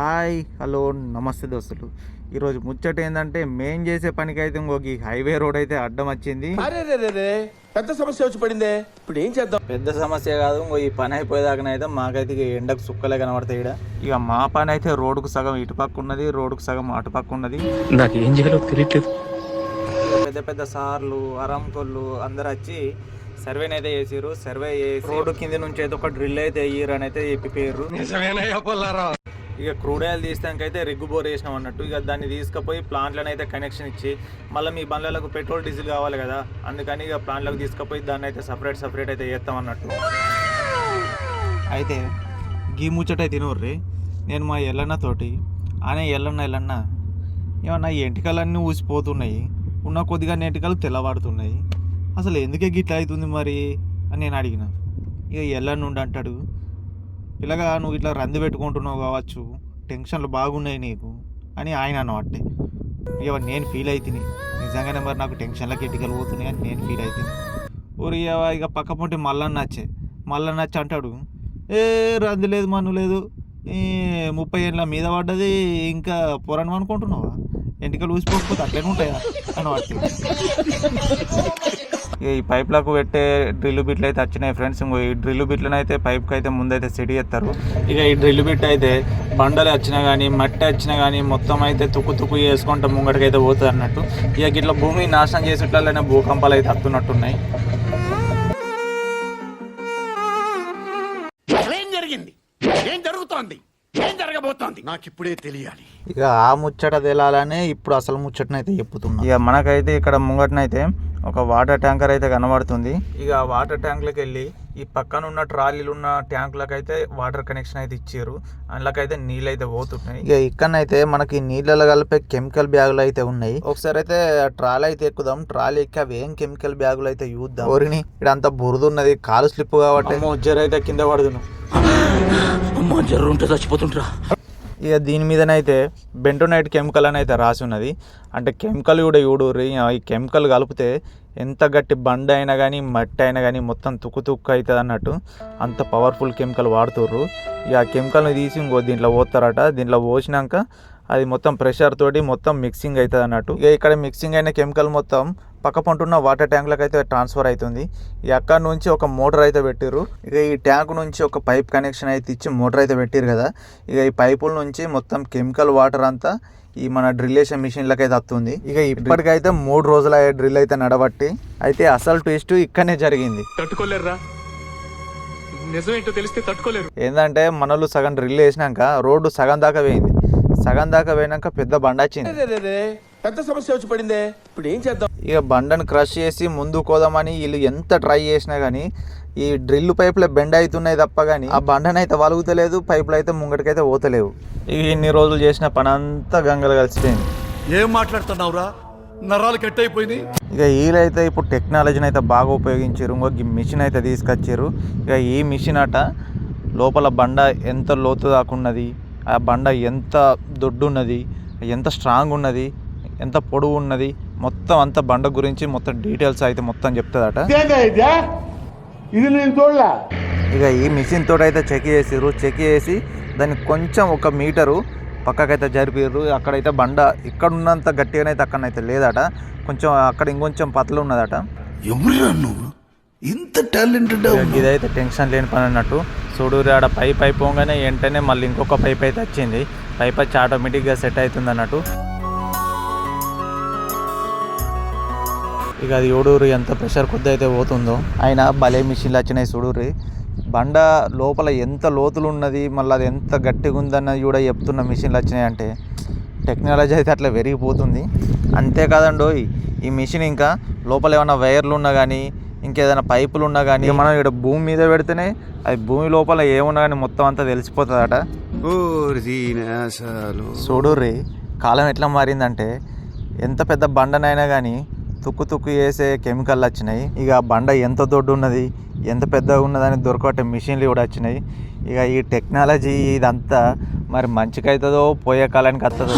Hi hello నమస్తే దోస్తులు. ఈరోజు ముచ్చట ఏంటంటే మేం చేసే పనికి అయితే ఇంకొక ఈ హైవే రోడ్ అయితే అడ్డం వచ్చింది. పెద్ద సమస్య వచ్చి పడిందే. ఇప్పుడు ఏం చేద్దాం? పెద్ద సమస్య కాదు ఇంకో ఈ పని అయిపోయేదాకానైతే మాకైతే ఇక ఎండకు సుక్కలే కనబడతాయి ఇక మా పని అయితే రోడ్డుకు సగం ఇటు పక్క ఉన్నది రోడ్డుకు సగం అటు పక్క ఉన్నది. నాకు ఏం చేయాలో తెలియట్లేదు పెద్ద పెద్ద సార్లు అరంకొల్లు అందరు వచ్చి సర్వేని అయితే చేసిర్రు. సర్వే చేసి రోడ్డు కింద నుంచి అయితే ఒక డ్రిల్ అయితే వేయరు అని అయితే చెప్పిపోయారు ఇక క్రూడ్ ఆయిల్ తీస్తానికైతే రిగ్గు బోర్ వేసినాం అన్నట్టు. ఇక దాన్ని తీసుకుపోయి ప్లాంట్లను అయితే కనెక్షన్ ఇచ్చి మళ్ళీ మీ బండ్లకు పెట్రోల్ డీజిల్ కావాలి కదా అందుకని ఇక ప్లాంట్లకు తీసుకుపోయి దాన్ని అయితే సపరేట్ సపరేట్ అయితే చేస్తాం అన్నట్టు. అయితే గీ ముచ్చట తినవర్రి నేను మా ఎల్లన్న తోటి అనే ఎల్లన్న ఎల్లన్న ఏమన్నా ఎంటికలన్నీ ఊసిపోతున్నాయి ఉన్న కొద్దిగా ఎంటికలు తెల్లవాడుతున్నాయి అసలు ఎందుకే గిట్లా అవుతుంది మరి అని నేను అడిగిన. ఇక ఎల్లన్న ఉండి అంటాడు ఇలాగా నువ్వు ఇట్లా రంది పెట్టుకుంటున్నావు కావచ్చు టెన్షన్లు బాగున్నాయి నీకు అని ఆయన అన్నవాటే ఇక నేను ఫీల్ అవుతుంది నిజంగానే మరి నాకు టెన్షన్లకి ఎట్టికలు పోతున్నాయి అని నేను ఫీల్ అవుతుంది ఊరి ఇక- పక్క పొంటి మల్లన్న నచ్చే మల్లన్న నచ్చి అంటాడు ఏ రంది లేదు మన్ను లేదు. ఈ ముప్పై ఏళ్ళ మీద పడ్డది ఇంకా పొరను అనుకుంటున్నావా? ఎంటికలు ఊసిపోకపోతే అట్లనే ఉంటాయా? అని వాడుతుంది ఈ పైప్లకు పెట్టే డ్రిల్ బిట్లు అయితే వచ్చినాయి ఫ్రెండ్స్. ఇంకో ఈ డ్రిల్ బిట్లను అయితే పైప్కి అయితే ముందైతే సెట్ చేస్తారు ఇక ఈ డ్రిల్ బిట్ అయితే బండలు వచ్చినా కానీ మట్టి వచ్చినా కానీ మొత్తం అయితే తుక్కు తుక్కు చేసుకుంటా ముంగడికి అయితే పోతుంది అన్నట్టు. ఇక ఇట్లా భూమి నాశనం చేసేట్లనే భూకంపాలు అయితే వస్తున్నట్టున్నాయి ఏం జరిగింది? ఏం జరుగుతోంది? ఏం జరగబోతోంది? నాకు ఇప్పుడే తెలియాలి. ఇక ఆ ముచ్చట తెలాలనే ఇప్పుడు అసలు ముచ్చటనైతే చెప్పుతున్నా. ఇక మనకైతే ఇక్కడ ముంగటనైతే ఒక వాటర్ ట్యాంకర్ అయితే కనబడుతుంది. ఇక వాటర్ ట్యాంక్లకు వెళ్ళి ఈ పక్కన ఉన్న ట్రాలీలు ఉన్న ట్యాంకులకు అయితే వాటర్ కనెక్షన్ అయితే ఇచ్చారు. అందులోకైతే నీళ్ళు అయితే పోతున్నాయి. ఇక ఇక్కడనైతే మనకి నీళ్ళలో కలిపే కెమికల్ బ్యాగులు అయితే ఉన్నాయి. ఒకసారి అయితే ట్రాలీ అయితే ఎక్కుదాం. ట్రాలీ ఎక్కి అవి ఏం కెమికల్ బ్యాగులు అయితే చూద్దాం. ఓరిని ఇక్కడ అంతా బురద ఉన్నది కాలు స్లిప్ కాబట్టి. అయితే కింద పడుదును. అమ్మా జర్రు ఉంటే చచ్చిపోతుంటరా ఇక దీని మీదనైతే బెంటోనైట్ కెమికల్ అని అయితే రాసి ఉన్నది. అంటే కెమికల్ కూడా చూడుర్రి ఈ కెమికల్ కలిపితే ఎంత గట్టి బండ అయినా కానీ మట్టి అయినా కానీ మొత్తం తుక్కు తుక్కు అవుతుంది అన్నట్టు అంత పవర్ఫుల్ కెమికల్ వాడుతుర్రు. ఇక ఆ కెమికల్ని తీసి ఇంకో దీంట్లో పోతారట దీంట్లో పోసినాక అది మొత్తం ప్రెషర్ తోటి మొత్తం మిక్సింగ్ అవుతుంది అన్నట్టు. ఇక ఇక్కడ మిక్సింగ్ అయిన కెమికల్ మొత్తం పక్క పంటున్న వాటర్ ట్యాంక్లకు అయితే ట్రాన్స్ఫర్ అవుతుంది ఇక అక్కడ నుంచి ఒక మోటార్ అయితే పెట్టిర్రు. ఇక ఈ ట్యాంక్ నుంచి ఒక పైప్ కనెక్షన్ అయితే ఇచ్చి మోటార్ అయితే పెట్టిరు కదా. ఇక ఈ పైపుల నుంచి మొత్తం కెమికల్ వాటర్ అంతా ఈ మన డ్రిల్లేషన్ మిషన్లకు అయితే వస్తుంది. ఇక ఇప్పటికైతే మూడు రోజుల డ్రిల్ అయితే నడబట్టి అయితే అసలు ట్విస్ట్ ఇక్కడనే జరిగింది. తట్టుకోలేరురా. నిజమేంటో తెలిస్తే తట్టుకోలేరు. ఏంటంటే మనోళ్ళు సగం డ్రిల్ వేసినాక రోడ్డు సగం దాకా పోయింది సగం దాకా పోయినాక పెద్ద బండ వచ్చింది. పెద్ద సమస్య వచ్చి పడిందే. ఇప్పుడు ఏం చేద్దాం? ఇక బండను క్రష్ చేసి ముందు కోదామని వీళ్ళు ఎంత ట్రై చేసినా కానీ ఈ డ్రిల్ పైపులు బెండ్ అవుతున్నాయి తప్ప కానీ ఆ బండనైతే వలుగుతలేదు పైపులు అయితే ముంగటికైతే పోతలేవు. ఇక ఇన్ని రోజులు చేసిన పని అంతా గంగలు కలిసిపోయింది. ఏం మాట్లాడుతున్నావురా? నరాలు కట్ అయిపోయినాయి ఇక వీళ్ళైతే ఇప్పుడు టెక్నాలజీని అయితే బాగా ఉపయోగించారు ఇంకొక మిషన్ అయితే తీసుకొచ్చారు. ఇక ఈ మిషన్ అట లోపల బండ ఎంత లోతు దాకున్నది ఆ బండ ఎంత దొడ్డు ఉన్నది ఎంత స్ట్రాంగ్ ఉన్నది ఎంత పొడవు ఉన్నది మొత్తం అంత బండ గురించి మొత్తం డీటెయిల్స్ అయితే మొత్తం చెప్తుందట. ఇది నేను చూడలే. ఇక ఈ మిషన్ తోటి అయితే చెక్ చేసిర్రు. చెక్ చేసి దాన్ని కొంచెం ఒక మీటరు పక్కకైతే జరిపిర్రు. అక్కడైతే బండ ఇక్కడ ఉన్నంత గట్టిగానైతే అక్కడనైతే లేదట. కొంచెం అక్కడ ఇంకొంచెం పతలు ఉన్నదట. నువ్వు? ఇంత టాలెంటెడ్ ఇదైతే టెన్షన్ లేని పని అన్నట్టు. చూడూరి ఆడ పైప్ అయిపోగానే వెంటనే మళ్ళీ ఇంకొక పైప్ అయితే వచ్చింది. పైప్ వచ్చి ఆటోమేటిక్గా సెట్ అవుతుంది అన్నట్టు. ఇక అది చూడూరు ఎంత ప్రెషర్ కొద్ది అయితే పోతుందో. అయినా భలే మిషన్లు వచ్చినాయి చూడూరి బండ లోపల ఎంత లోతులు ఉన్నది మళ్ళీ అది ఎంత గట్టిగా ఉందన్నది కూడా చెప్తున్న మిషన్లు వచ్చినాయి అంటే టెక్నాలజీ అయితే అట్లా పెరిగిపోతుంది. అంతేకాదండోయ్ ఈ మిషన్ ఇంకా లోపల ఏమైనా వైర్లు ఉన్నా కానీ ఇంకేదైనా పైపులు ఉన్నా కానీ మనం ఇక్కడ భూమి మీద పెడితేనే అది భూమి లోపల ఏమున్నా కానీ మొత్తం అంతా తెలిసిపోతుందట. చూడుర్రి కాలం ఎట్లా మారిందంటే ఎంత పెద్ద బండనైనా కానీ తుక్కు తుక్కు వేసే కెమికల్ వచ్చినాయి. ఇక బండ ఎంత దొడ్డు ఉన్నది ఎంత పెద్దగా ఉన్నదని దొరకటే మిషన్లు కూడా వచ్చినాయి. ఇక ఈ టెక్నాలజీ ఇదంతా మరి మంచికైతుందో పోయే కాలానికి వస్తుందో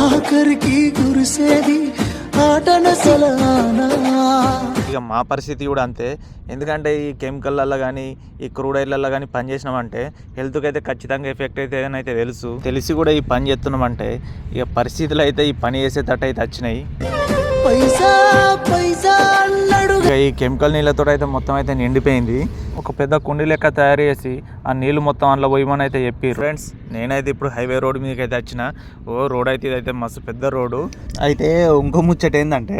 ఇక మా పరిస్థితి కూడా అంతే. ఎందుకంటే ఈ కెమికల్లలో కానీ ఈ క్రూడ్ ఆయిల్లలో కానీ పని చేసినామంటే హెల్త్కి అయితే ఖచ్చితంగా ఎఫెక్ట్ అయితే అయితే తెలుసు. తెలిసి కూడా ఈ పని చేస్తున్నామంటే ఇక పరిస్థితులు అయితే ఈ పని చేసేటట్టు అయితే వచ్చినాయి. ఇక ఈ కెమికల్ నీళ్ళతో అయితే మొత్తం అయితే నిండిపోయింది. ఒక పెద్ద కుండి లెక్క తయారు చేసి ఆ నీళ్ళు మొత్తం అందులో పోయమని అయితే చెప్పి ఫ్రెండ్స్ నేనైతే ఇప్పుడు హైవే రోడ్ మీదకి అయితే వచ్చిన. ఓ రోడ్ అయితే ఇదైతే మస్తు పెద్ద రోడ్డు అయితే ఇంకో ముచ్చట ఏంటంటే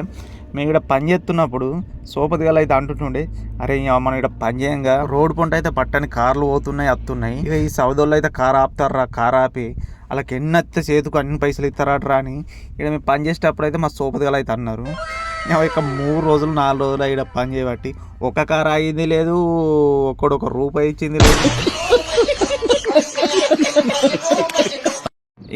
మేము ఇక్కడ పని చేస్తున్నప్పుడు సోపతిగా అయితే అంటుంటుండే అరే ఇక మనం ఇక్కడ పని చేయంగా. రోడ్ పంట అయితే పట్టని కార్లు పోతున్నాయి వస్తున్నాయి ఇక ఈ సౌదోళ్ళు అయితే కార్ ఆపుతారా కార్ ఆపి. వాళ్ళకి ఎన్ని చేతుకు అన్ని పైసలు ఇస్తారా అని. ఇక్కడ మేము పని చేసేటప్పుడు అయితే మా సోపతిగా అయితే అన్నారు. ఇక మూడు రోజులు నాలుగు రోజులు ఇక్కడ పని చేయబట్టి ఒక కారు ఆగింది లేదు ఒక్కడు ఒక రూపాయి ఇచ్చింది లేదు.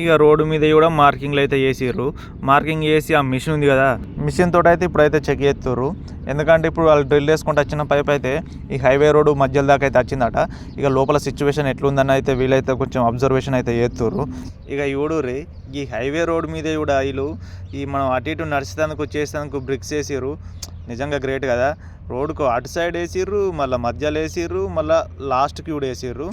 ఇక రోడ్డు మీద కూడా మార్కింగ్లు అయితే చేసిర్రు మార్కింగ్ చేసి ఆ మిషన్ ఉంది కదా మిషన్ తోటి అయితే ఇప్పుడైతే చెక్ చేస్తుర్రు. ఎందుకంటే ఇప్పుడు వాళ్ళు డ్రిల్ చేసుకుంటూ వచ్చిన పైప్ అయితే ఈ హైవే రోడ్డు మధ్యలో దాకా అయితే వచ్చిందట. ఇక లోపల సిచ్యువేషన్ ఎట్లుందని అయితే వీళ్ళైతే కొంచెం అబ్జర్వేషన్ అయితే చేస్తుర్రు. ఇక చూడుర్రి ఈ హైవే రోడ్డు మీద కూడా వీళ్ళు ఈ మనం అటు ఇటు నడిచేందుకు చేసేందుకు బ్రిక్స్ వేసిర్రు. నిజంగా గ్రేట్ కదా. రోడ్డుకు అటు సైడ్ వేసిర్రు మళ్ళీ మధ్యలో వేసిర్రు మళ్ళీ లాస్ట్కి కూడా వేసిర్రు.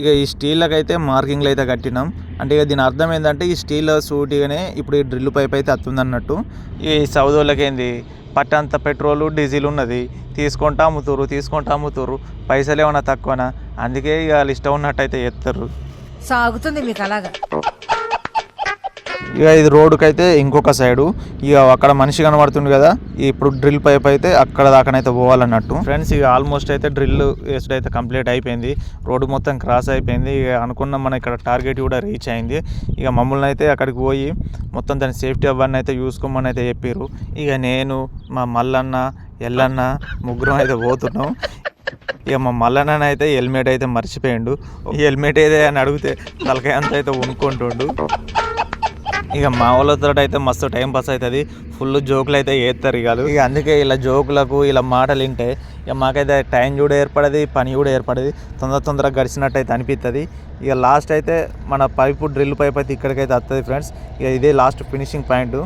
ఇక ఈ స్టీల్కి అయితే మార్కింగ్లు అయితే కట్టినాం. అంటే ఇక దీని అర్థం ఏంటంటే ఈ స్టీల్ సూటిగానే ఇప్పుడు ఈ డ్రిల్ పైప్ అయితే అత్తుంది అన్నట్టు ఈ సౌదోళ్ళకి ఏంది పట్టంత పెట్రోల్ డీజిల్ ఉన్నది. తీసుకుంటా అమ్ముతురు తీసుకుంటా అమ్ముతురు పైసలు ఏమన్నా తక్కువనా? అందుకే ఇక వాళ్ళు ఇష్టం ఉన్నట్టు అయితే చేస్తారు సాగుతుంది మీకు అలాగా. ఇక ఇది రోడ్డుకి అయితే ఇంకొక సైడు. ఇక అక్కడ మనిషి కనబడుతుంది కదా ఇప్పుడు డ్రిల్ పైప్ అయితే అక్కడ దాకానైతే పోవాలన్నట్టు. ఫ్రెండ్స్ ఇక ఆల్మోస్ట్ అయితే డ్రిల్ వేసుడు అయితే కంప్లీట్ అయిపోయింది. రోడ్డు మొత్తం క్రాస్ అయిపోయింది. ఇక అనుకున్న మన ఇక్కడ టార్గెట్ కూడా రీచ్ అయింది. ఇక మమ్మల్ని అయితే అక్కడికి పోయి మొత్తం దాని సేఫ్టీ అవన్నీ అయితే చూసుకోమని అయితే చెప్పారు ఇక నేను మా మల్లన్న ఎల్లన్న ముగ్గురం అయితే పోతున్నాం. ఇక మా మల్లన్న అయితే హెల్మెట్ అయితే మర్చిపోయిండు. ఈ హెల్మెట్ ఏదే అని అడిగితే తలకాయ అంతా అయితే ఉనుకుంటుండు ఇక మా వాళ్ళతో అయితే మస్తు టైం పాస్ అవుతుంది ఫుల్ జోకులు అయితే వేస్తారు ఇక ఇక అందుకే ఇలా జోకులకు ఇలా మాటలు వింటే ఇక మాకైతే టైం కూడా ఏర్పడేది పని కూడా ఏర్పడేది. తొందర తొందరగా గడిచినట్టు అయితే అనిపిస్తుంది ఇక లాస్ట్ అయితే మన పైపు డ్రిల్ పైప్ అయితే ఇక్కడికైతే వస్తుంది ఫ్రెండ్స్ ఇక ఇదే లాస్ట్ ఫినిషింగ్ పాయింట్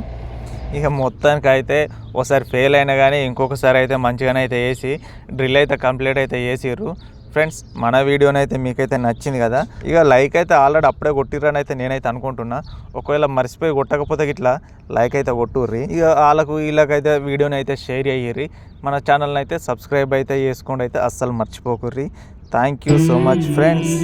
ఇక మొత్తానికి అయితే ఒకసారి ఫెయిల్ అయినా కానీ ఇంకొకసారి అయితే మంచిగానే అయితే వేసి డ్రిల్ అయితే కంప్లీట్ అయితే వేసారు ఫ్రెండ్స్ మన వీడియోని అయితే మీకైతే నచ్చింది కదా? ఇక లైక్ అయితే ఆల్రెడీ అప్పుడే కొట్టిర్రని అయితే నేనైతే అనుకుంటున్నా. ఒకవేళ మర్చిపోయి కొట్టకపోతే ఇట్లా లైక్ అయితే కొట్టుర్రి. ఇక వాళ్ళకు వీళ్ళకైతే వీడియోని అయితే షేర్ అయ్యిర్రి మన ఛానల్ని అయితే సబ్స్క్రైబ్ అయితే చేసుకోండి అయితే అస్సలు మర్చిపోకుర్రి. Thank you so much friends